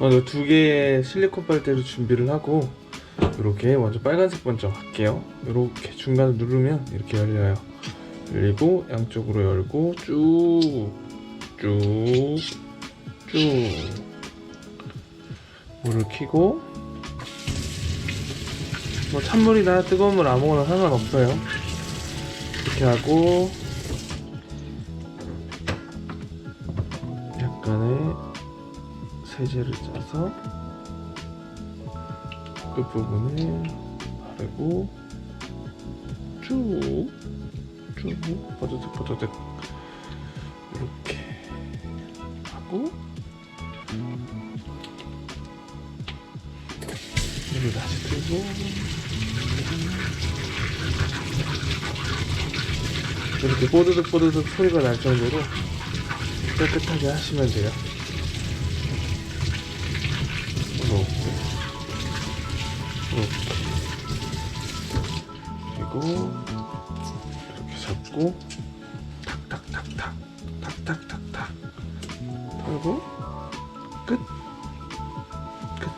먼저 두 개의 실리콘 빨대를 준비를 하고 이렇게 먼저 빨간색 먼저 할게요. 이렇게 중간을 누르면 이렇게 열려요. 열리고 양쪽으로 열고 쭉 쭉 쭉 물을 켜고 뭐 찬물이나 뜨거운 물 아무거나 상관없어요. 이렇게 하고 약간의 세제를 짜서 끝부분에 바르고 쭉, 쭉, 뻗어득, 뻗어득 이렇게 하고 물을 다시 틀고 이렇게 뽀드득 뽀드득 소리가 날 정도로 깨끗하게 하시면 돼요. 그리고 이렇게 잡고 탁탁탁탁 탁탁탁탁 털고 끝. 끝.